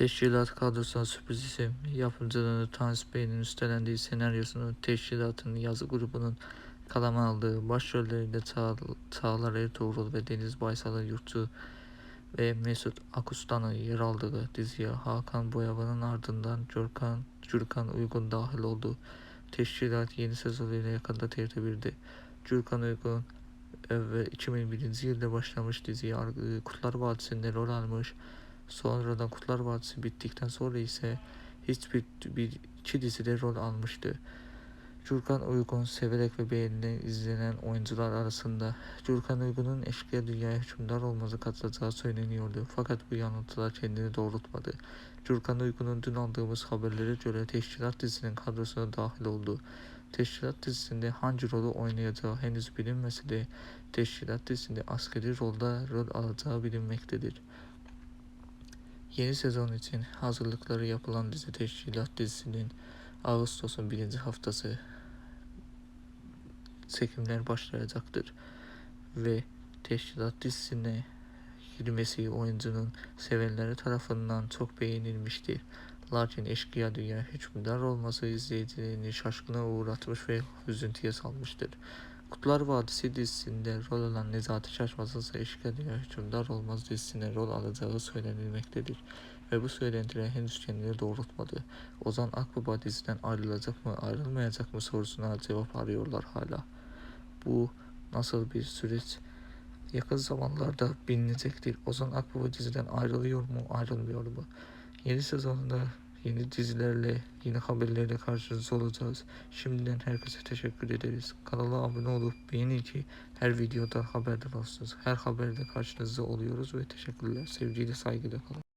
Teşkilat kadrosuna sürpriz isim, yapımcılığını Tanrı Bey'in üstlendiği senaryosunu teşkilatın yazı grubunun kaleme aldığı başrollerinde Çağ, Çağlar Ertuğrul ve Deniz Baysal'ın yurtçu ve Mesut Akustan'ın yer aldığı diziye Hakan Boyavan'ın ardından Gürkan, Gürkan Uygun dahil oldu. Teşkilat yeni sezonuyla yakında TRT1'de. Gürkan Uygun ve 2001 yılda başlamış diziye Ar- Kurtlar Vadisi'nde rol almış. Sonradan Kurtlar Vadisi bittikten sonra ise hiçbir bir iki dizide rol almıştı. Gürkan Uygun severek ve beğenilen izlenen oyuncular arasında Gürkan Uygun'un eşkıya dünyaya hükümdar olması katılacağı söyleniyordu. Fakat bu yanıltılar kendini doğrultmadı. Gürkan Uygun'un dün aldığımız haberlere göre Teşkilat dizisinin kadrosuna dahil oldu. Teşkilat dizisinde hangi rolü oynayacağı henüz bilinmese de Teşkilat dizisinde askeri rolda rol alacağı bilinmektedir. Yeni sezon için hazırlıkları yapılan dizi Teşkilat dizisinin Ağustos'un birinci haftası çekimler başlayacaktır. Ve Teşkilat dizisine girmesi oyuncunun sevenleri tarafından çok beğenilmiştir. Lakin eşkıya dünya hükümdar olması izleyicilerini şaşkına uğratmış ve üzüntüye salmıştır. Kutlar Vadisi dizisinde rol alan Nezati Şaşmaz ise eşkıya dünya hükümdar olmaz dizisine rol alacağı söylenilmektedir. Ve bu söylentiler henüz kendini doğrultmadı. Ozan Akbaba diziden ayrılacak mı ayrılmayacak mı sorusuna cevap arıyorlar hala. Bu nasıl bir süreç? Yakın zamanlarda bilinecektir. Ozan Akbaba diziden ayrılıyor mu ayrılmıyor mu? Yeni sezonda yeni dizilerle, yeni haberlerle karşınızda olacağız. Şimdiden herkese teşekkür ederiz. Kanala abone olup beğenin ki her videoda haberdar olsunuz. Her haberde karşınızda oluyoruz ve teşekkürler. Sevgiyle saygıyla kalın.